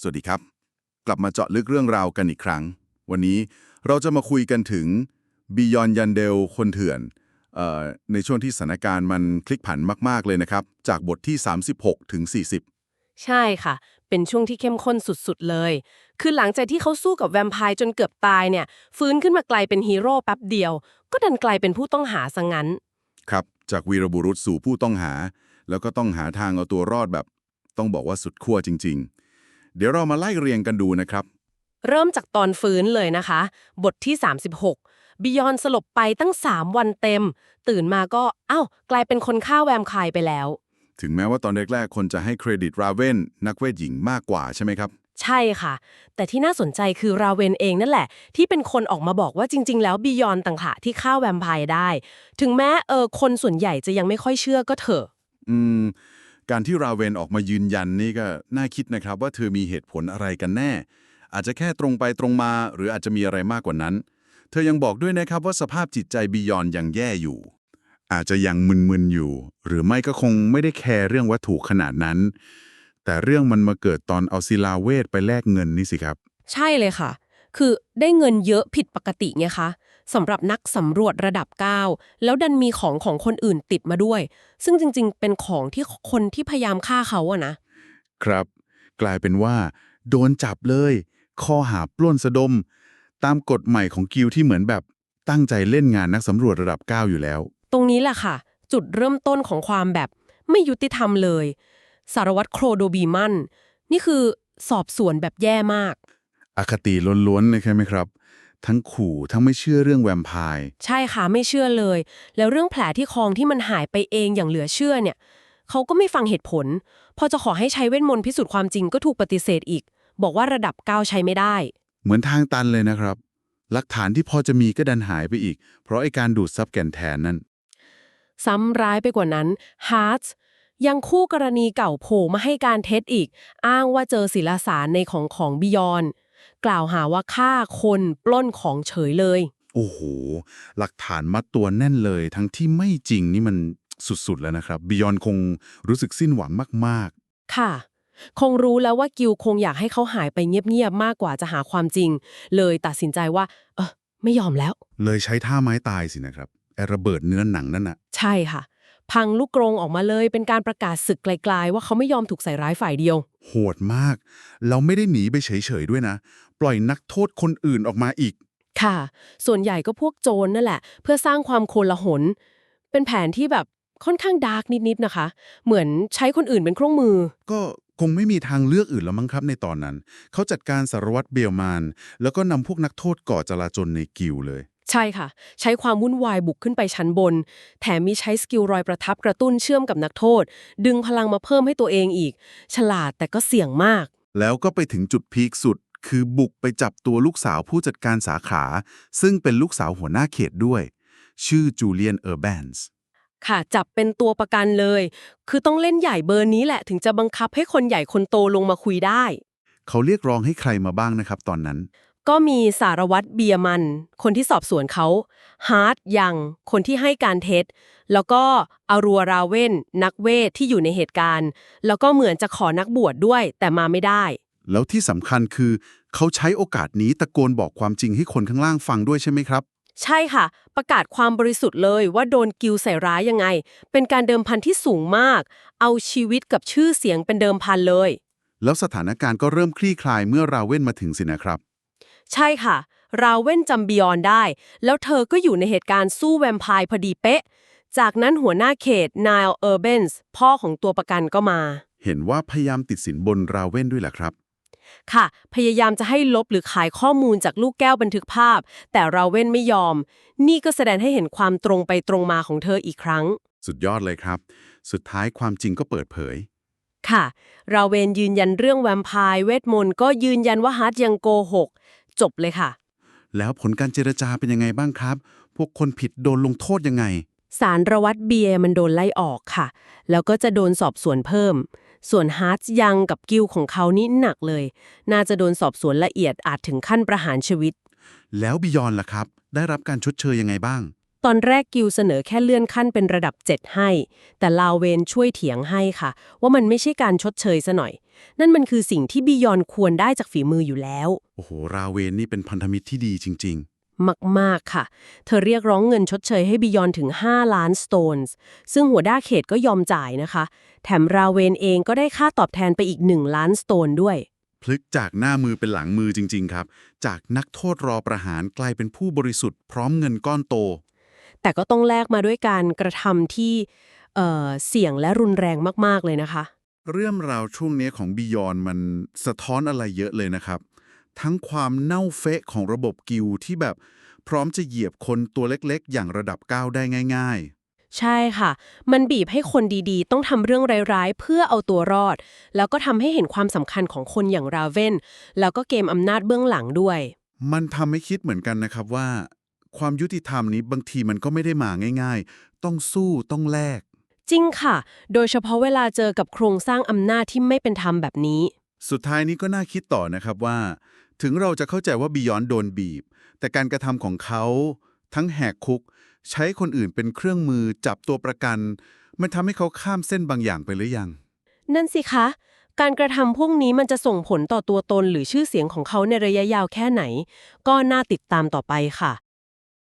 สวัสดีครับ กลับมาเจาะลึกเรื่องราวกันอีกครั้ง วันนี้เราจะมาคุยกันถึงบียอนยันเดลคนเถื่อนเอ่อในช่วงที่สถานการณ์มันคลิกผันมาก ๆ เลยนะครับ จากบทที่ 36 ถึง 40 ใช่ค่ะ เป็นช่วงที่เข้มข้นสุด ๆ เลย คือหลังจากที่เขาสู้กับแวมไพร์จนเกือบตายเนี่ย ฟื้นขึ้นมากลายเป็นฮีโร่แป๊บเดียว ก็ดันกลายเป็นผู้ต้องหาซะงั้น ครับ จากวีรบุรุษสู่ผู้ต้องหา แล้วก็ต้องหาทางเอาตัวรอดแบบ ต้องบอกว่าสุดขั้วจริง ๆ เดี๋ยวเรามาไล่เรียงกันดูนะครับ เริ่มจากตอนฟื้นเลยนะคะ บทที่ 36 บิยอนสลบไปตั้ง 3 วันเต็ม ตื่นมาก็อ้าวกลายเป็นคนฆ่าแวมไพร์ไปแล้ว ถึงแม้ว่าตอนแรกๆ คนจะให้เครดิตราเวนนักเวทหญิงมากกว่าใช่ไหมครับ ใช่ค่ะ แต่ที่น่าสนใจคือราเวนเองนั่นแหละ ที่เป็นคนออกมาบอกว่าจริง ๆ แล้วบิยอนต่างหากที่ฆ่าแวมไพร์ได้ ถึงแม้เออคนส่วนใหญ่จะยังไม่ค่อยเชื่อก็เถอะ อืม การที่ราเวนออกมายืนยันนี่ก็น่าคิดนะครับว่าเธอมีเหตุผลอะไรกันแน่ อาจจะแค่ตรงไปตรงมา หรืออาจจะมีอะไรมากกว่านั้น เธอยังบอกด้วยนะครับว่าสภาพจิตใจบียอนยังแย่อยู่ อาจจะยังมึนๆอยู่ หรือไม่ก็คงไม่ได้แคร์เรื่องวัตถุขนาดนั้น แต่เรื่องมันมาเกิดตอนเอาศิลาเวทไปแลกเงินนี่สิครับ ใช่เลยค่ะ คือได้เงินเยอะผิดปกติไงคะ สำหรับนักสำรวจระดับ 9 แล้วดันมีของของคนอื่นติดมาด้วย ซึ่งจริง ๆ เป็นของที่คนที่พยายามฆ่าเขาอะนะครับ กลายเป็นว่า โดนจับเลย ข้อหาปล้นสะดม ตามกฎใหม่ของกิลด์ที่เหมือนแบบตั้งใจเล่นงานนักสำรวจระดับ 9 อยู่แล้ว ตรงนี้แหละค่ะ จุดเริ่มต้นของความแบบไม่ยุติธรรมเลย สารวัตรโครโดบีมัน นี่คือสอบสวนแบบแย่มาก อคติล้วนๆเลยใช่ไหมครับ ทั้งขู่ทั้งไม่เชื่อเรื่องแวมไพร์ใช่ค่ะไม่เชื่อเลย แล้วเรื่องแผลที่คองที่มันหายไปเองอย่างเหลือเชื่อเนี่ยเขาก็ไม่ฟังเหตุผล พอจะขอให้ใช้เวทมนต์พิสูจน์ความจริงก็ถูกปฏิเสธอีก บอกว่าระดับ9ใช้ไม่ได้ เหมือนทางตันเลยนะครับ หลักฐานที่พอจะมีก็ดันหายไปอีก เพราะไอการดูดซับแก่นแทนนั่นซ้ำร้ายไปกว่านั้นฮาร์ตยังคู่กรณีเก่าโผล่มาให้การเท็จอีก อ้างว่าเจอศิลาสารในของของบิยอน กล่าวหาว่าฆ่าคนปล้นของเฉยเลย โอ้โห หลักฐานมัดตัวแน่นเลย ทั้งที่ไม่จริงนี่มันสุดๆแล้วนะครับบิยอนคงรู้สึกสิ้นหวังมากค่ะ คงรู้แล้วว่ากิวคงอยากให้เขาหายไปเงียบๆมากกว่าจะหาความจริง เลยตัดสินใจว่า เออไม่ยอมแล้วๆเลยใช้ท่าไม้ตายสินะครับไอระเบิดเนื้อหนังนั่นน่ะ ใช่ค่ะ พังลูกกรงออกมาเลยเป็นการประกาศศึกไกลๆ ว่าเขาไม่ยอมถูกใส่ร้ายฝ่ายเดียว โหดมาก เราไม่ได้หนีไปเฉยๆด้วยนะ ปล่อยนักโทษคนอื่นออกมาอีก ค่ะ ส่วนใหญ่ก็พวกโจรนั่นแหละ เพื่อสร้างความโกลาหล เป็นแผนที่แบบค่อนข้างดาร์กนิดๆนะคะ เหมือนใช้คนอื่นเป็นเครื่องมือ ก็คงไม่มีทางเลือกอื่นแล้วมั้งครับในตอนนั้น เขาจัดการสารวัตรเบลมาน แล้วก็นำพวกนักโทษก่อจลาจลในกิลด์เลย ใช่ค่ะ ใช้ความวุ่นวายบุกขึ้นไปชั้นบน แถมมีใช้สกิลรอยประทับกระตุ้นเชื่อมกับนักโทษ ดึงพลังมาเพิ่มให้ตัวเองอีก ฉลาดแต่ก็เสี่ยงมาก แล้วก็ไปถึงจุดพีคสุด คือบุกไปจับตัวลูกสาวผู้จัดการสาขา ซึ่งเป็นลูกสาวหัวหน้าเขตด้วย ชื่อจูเลียนเออร์แบนส์ค่ะ จับเป็นตัวประกันเลย คือต้องเล่นใหญ่เบอร์นี้แหละ ถึงจะบังคับให้คนใหญ่คนโตลงมาคุยได้ เขาเรียกร้องให้ใครมาบ้างนะครับตอนนั้น ก็มีสารวัตรเบียร์มัน คนที่สอบสวนเขาฮาร์ดยัง คนที่ให้การเท็จ แล้วก็อารัวราเว่นนักเวทที่อยู่ในเหตุการณ์ แล้วก็เหมือนจะขอนักบวชดด้วย แต่มาไม่ได้ แล้วที่สำคัญคือ เขาใช้โอกาสนี้ตะโกนบอกความจริงให้คนข้างล่างฟังด้วยใช่ไหมครับ ใช่ค่ะ ประกาศความบริสุทธิ์เลยว่าโดนกิลใส่ร้ายยังไง เป็นการเดิมพันที่สูงมาก เอาชีวิตกับชื่อเสียงเป็นเดิมพันเลย แล้วสถานการณ์ก็เริ่มคลี่คลายเมื่อราเว่นมาถึงสินะครับ ใช่ค่ะ ราเว่นจำบิยอนได้ แล้วเธอก็อยู่ในเหตุการณ์สู้แวมไพร์พอดีเป๊ะ จากนั้นหัวหน้าเขตน i ลเออร์เบนส์พ่อของตัวประกันก็มา เห็นว่าพยายามติดสินบนราเว่นด้วยแหละครับ ค่ะ พยายามจะให้ลบหรือขายข้อมูลจากลูกแก้วบันทึกภาพ แต่ราเว่นไม่ยอม นี่ก็แสดงให้เห็นความตรงไปตรงมาของเธออีกครั้ง สุดยอดเลยครับ สุดท้ายความจริงก็เปิดเผย ค่ะ ราเวนยืนยันเรื่องแวมไพร์เวทมนต์ก็ยืนยันว่าฮาร์ดยังโกหกจบเลยค่ะ แล้วผลการเจรจาเป็นยังไงบ้างครับ พวกคนผิดโดนลงโทษยังไง สารระวัตเบียร์มันโดนไล่ออกค่ะ แล้วก็จะโดนสอบสวนเพิ่ม ส่วนฮาร์ดยังกับกิลของเขานี่หนักเลย น่าจะโดนสอบสวนละเอียดอาจถึงขั้นประหารชีวิต แล้วบิยอนล่ะครับ ได้รับการชดเชยยังไงบ้าง ตอนแรกกิลเสนอแค่เลื่อนขั้นเป็นระดับ 7 ให้ แต่ลาวเวนช่วยเถียงให้ค่ะ ว่ามันไม่ใช่การชดเชยซะหน่อย นั่นมันคือสิ่งที่บียอนควรได้จากฝีมืออยู่แล้ว โอ้โห ราเวนนี่เป็นพันธมิตรที่ดีจริง มาก ๆ ค่ะ เธอเรียกร้องเงินชดเชยให้บิยอนถึง 5 ล้านสโตนส์ซึ่งหัวด้าเขตก็ยอมจ่ายนะคะ แถมราเวนเองก็ได้ค่าตอบแทนไปอีก 1 ล้านสโตนด้วยๆพลิกจากหน้ามือเป็นหลังมือจริง ๆ ครับ จากนักโทษรอประหารกลายเป็นผู้บริสุทธิ์พร้อมเงินก้อนโต แต่ก็ต้องแลกมาด้วยการกระทำที่เอ่อเสี่ยงและรุนแรงมากๆเลยนะคะ เรื่องราวช่วงนี้ของบียอนมันสะท้อนอะไรเยอะเลยนะครับ ทั้งความเน่าเฟะของระบบกิลด์ที่แบบพร้อมจะเหยียบคนตัวเล็กๆ อย่างระดับก้าวได้ง่ายใช่ค่ะ มันบีบให้คนดีๆ ต้องทำเรื่องร้ายๆ เพื่อเอาตัวรอด แล้วก็ทำให้เห็นความสำคัญของคนอย่างราเวนแล้วก็เกมอำนาจเบื้องหลังด้วยๆมันทำให้คิดเหมือนกันนะครับว่า ความยุติธรรมนี้บางทีมันก็ไม่ได้มาง่าย ๆ ต้องสู้ต้องแลกจริงค่ะ โดยเฉพาะเวลาเจอกับโครงสร้างอำนาจที่ไม่เป็นธรรมแบบนี้ สุดท้ายนี้ก็น่าคิดต่อนะครับว่า ถึงเราจะเข้าใจว่าบียอนโดนบีบ แต่การกระทำของเขาทั้งแหกคุก ใช้คนอื่นเป็นเครื่องมือจับตัวประกัน มันทำให้เขาข้ามเส้นบางอย่างไปหรือยัง นั่นสิคะ การกระทำพวกนี้มันจะส่งผลต่อตัวตนหรือชื่อเสียงของเขาในระยะยาวแค่ไหน ก็น่าติดตามต่อไปค่ะ